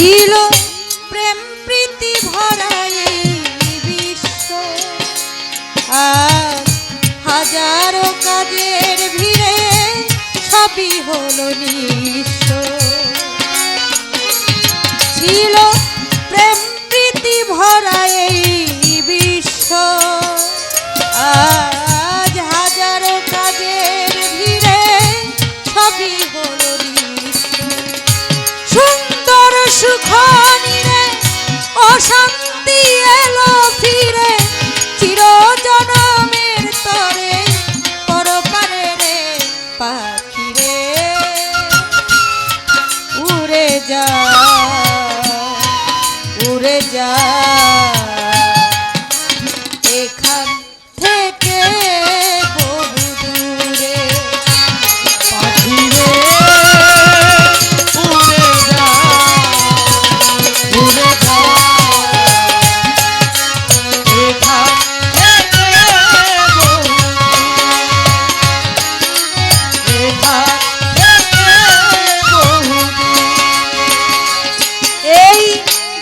ছিল প্রেম প্রীতি ভরাই বিশ্ব। আর হাজারো কাজের ভিড়ে সবই হলো নিঃস্ব।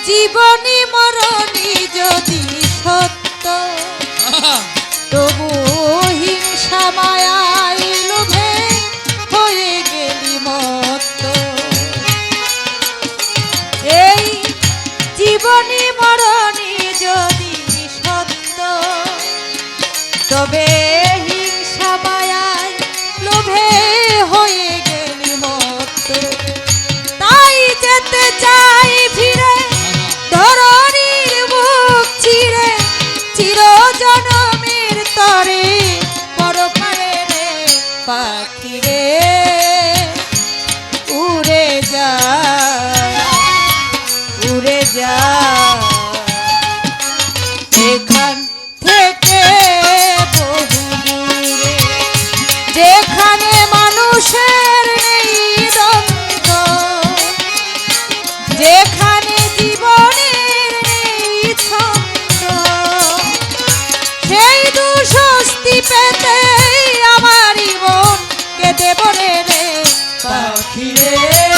জীবনী মরণী যদি সত্য তবু হিংসা মায়াই লোভে হয়ে গেলি মত এই জীবনী মরণী যদি সত্য তবে জনমের তরে পরকালে রে পাখি রে উড়ে যা উড়ে যা। এখান দেবরে রে। পাখি রে